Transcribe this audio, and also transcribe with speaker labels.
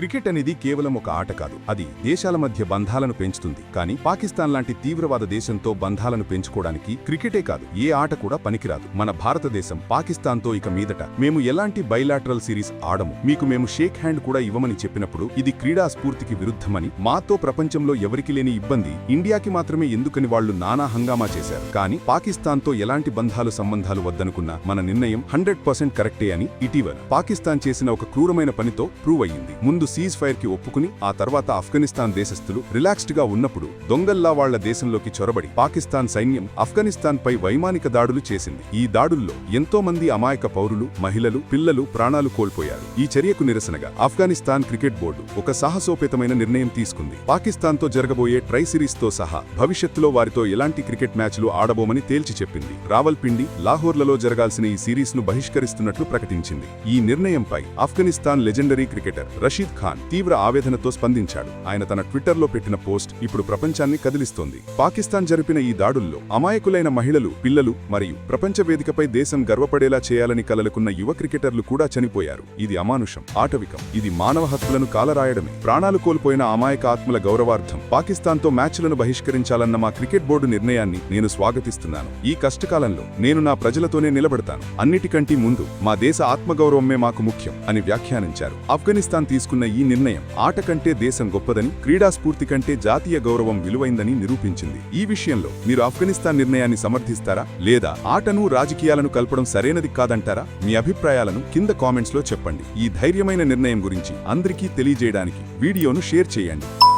Speaker 1: Cricket అనేది కేవలం ఒక ఆట కాదు. అది దేశాల మధ్య బంధాలను పెంచుతుంది. కానీ పాకిస్తాన్ లాంటి తీవ్రవాద దేశంతో బంధాలను పెంచుకోవడానికి క్రికెటే కాదు. ఏ ఆట కూడా పనికిరాదు. మన భారతదేశం పాకిస్తాన్తో ఇక మీదట. మేము ఎలాంటి బైలాటరల్ సిరీస్ ఆడము? మీకు మేము షేక్ హ్యాండ్ కూడా ఇవ్వమని చెప్పినప్పుడు ఇది క్రీడా స్ఫూర్తికి విరుద్ధమని మాతో ప్రపంచంలో ఎవరికి లేని ఇబ్బంది ఇండియాకి మాత్రమే ఎందుకని వాళ్ళు నానా హంగామా చేశారు. కానీ పాకిస్తాన్తో ఎలాంటి బంధాలు సంబంధాలు వద్దనుకున్న మన నిర్ణయం హండ్రెడ్ పర్సెంట్ కరెక్టే అని ఇటీవల పాకిస్తాన్ చేసిన ఒక క్రూరమైన పనితో ప్రూవ్ అయ్యింది. ముందు సీజ్ ఫైర్కి ఒప్పుకుని ఆ తర్వాత ఆఫ్ఘనిస్తాన్ దేశస్థులు రిలాక్స్డ్గా ఉన్నప్పుడు దొంగల్లా వాళ్ళ దేశంలోకి చొరబడి పాకిస్తాన్ సైన్యం ఆఫ్ఘనిస్తాన్ పై వైమానిక దాడులు చేసింది. ఈ దాడుల్లో ఎంతో మంది అమాయక పౌరులు మహిళలు పిల్లలు ప్రాణాలు కోల్పోయారు. ఈ చర్యకు నిరసనగా ఆఫ్ఘనిస్తాన్ క్రికెట్ బోర్డు ఒక సాహసోపేతమైన నిర్ణయం తీసుకుంది. పాకిస్తాన్తో జరగబోయే ట్రై సిరీస్తో సహా భవిష్యత్తులో వారితో ఎలాంటి క్రికెట్ మ్యాచ్లు ఆడబోమని తేల్చి చెప్పింది. రావల్పిండి లాహోర్లలో జరగాల్సిన ఈ సిరీస్ను బహిష్కరిస్తున్నట్లు ప్రకటించింది. ఈ నిర్ణయంపై ఆఫ్ఘనిస్తాన్ లెజెండరీ క్రికెటర్ రషీద్ ఖాన్ తీవ్ర ఆవేదనతో స్పందించాడు. ఆయన తన ట్విట్టర్లో పెట్టిన పోస్ట్ ఇప్పుడు ప్రపంచాన్ని కదిలిస్తోంది. పాకిస్తాన్ జరిపిన ఈ దాడుల్లో అమాయకులైన మహిళలు పిల్లలు మరియు ప్రపంచ వేదికపై దేశం గర్వపడేలా చేయాలని కలలుకున్న యువ క్రికెటర్లు కూడా చనిపోయారు. ఇది అమానుషం ఆటవికం. ఇది మానవ హక్కులను కాలరాయడమే. ప్రాణాలు కోల్పోయిన అమాయక ఆత్మల గౌరవార్థం పాకిస్తాన్తో మ్యాచ్లను బహిష్కరించాలన్న మా క్రికెట్ బోర్డు నిర్ణయాన్ని నేను స్వాగతిస్తున్నాను. ఈ కష్టకాలంలో నేను నా ప్రజలతోనే నిలబడతాను. అన్నిటికంటే ముందు మా దేశ ఆత్మగౌరవమే మాకు ముఖ్యం అని వ్యాఖ్యానించారు. ఆఫ్ఘనిస్తాన్ తీసుకున్న ఈ నిర్ణయం ఆట కంటే దేశం గొప్పదని క్రీడా స్ఫూర్తి కంటే జాతీయ గౌరవం విలువైందని నిరూపించింది. ఈ విషయంలో మీరు ఆఫ్ఘనిస్తాన్ నిర్ణయాన్ని సమర్థిస్తారా? లేదా ఆటను రాజకీయాలను కలపడం సరైనది కాదంటారా? మీ అభిప్రాయాలను కింద కామెంట్స్లో చెప్పండి. ఈ ధైర్యమైన నిర్ణయం గురించి అందరికీ తెలియజేయడానికి వీడియోను షేర్ చేయండి.